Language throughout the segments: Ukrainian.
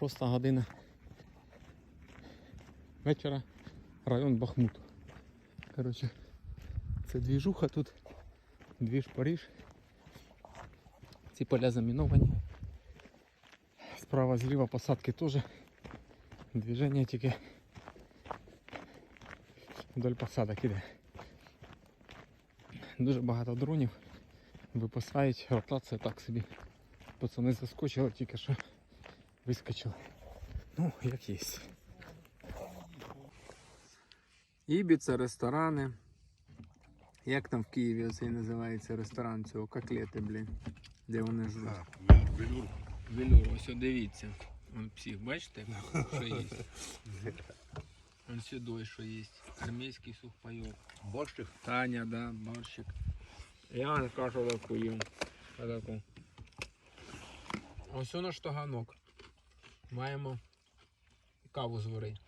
6 година вечора, район Бахмут. Коротше, це двіжуха тут, двіж Париж. Ці поля заміновані. Справа зліва посадки теж. Движення тільки вдоль посадок іде. Дуже багато дронів випасають, ротація так собі. Пацани заскочили, тільки що вискочили. Ну, як є. Ібіца, ресторани. Як там в Києві цей називається ресторан цього коклети, блін. Де вони живуть? Велюр. Велюр, ось дивіться. Вон псих, бачите, що є? Вон сюди, що є. Армійський сухпайок. Борщик. Таня, да, борщик. Я вам кажу таку їм. Таку. Ось наш таганок. Маємо каву зварити.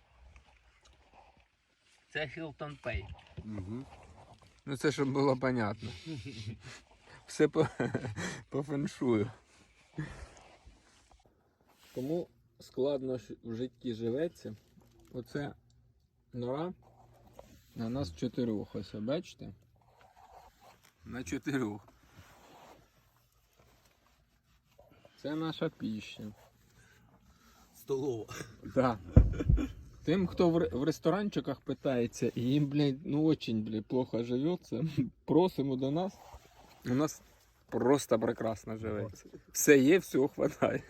Це Hilton Pay. Угу. Ну це щоб було понятно. Все по, по феншую. Кому складно в житті живеться, оце нора на нас чотирьох, ось бачите? На чотирьох. Це наша піща. Столова. Да. Тим, хто в, ре- в ресторанчиках питається, і їм, блядь, ну очень, блядь, плохо живеться, просимо до нас. У нас просто прекрасно живеться. Все є, всього хватає.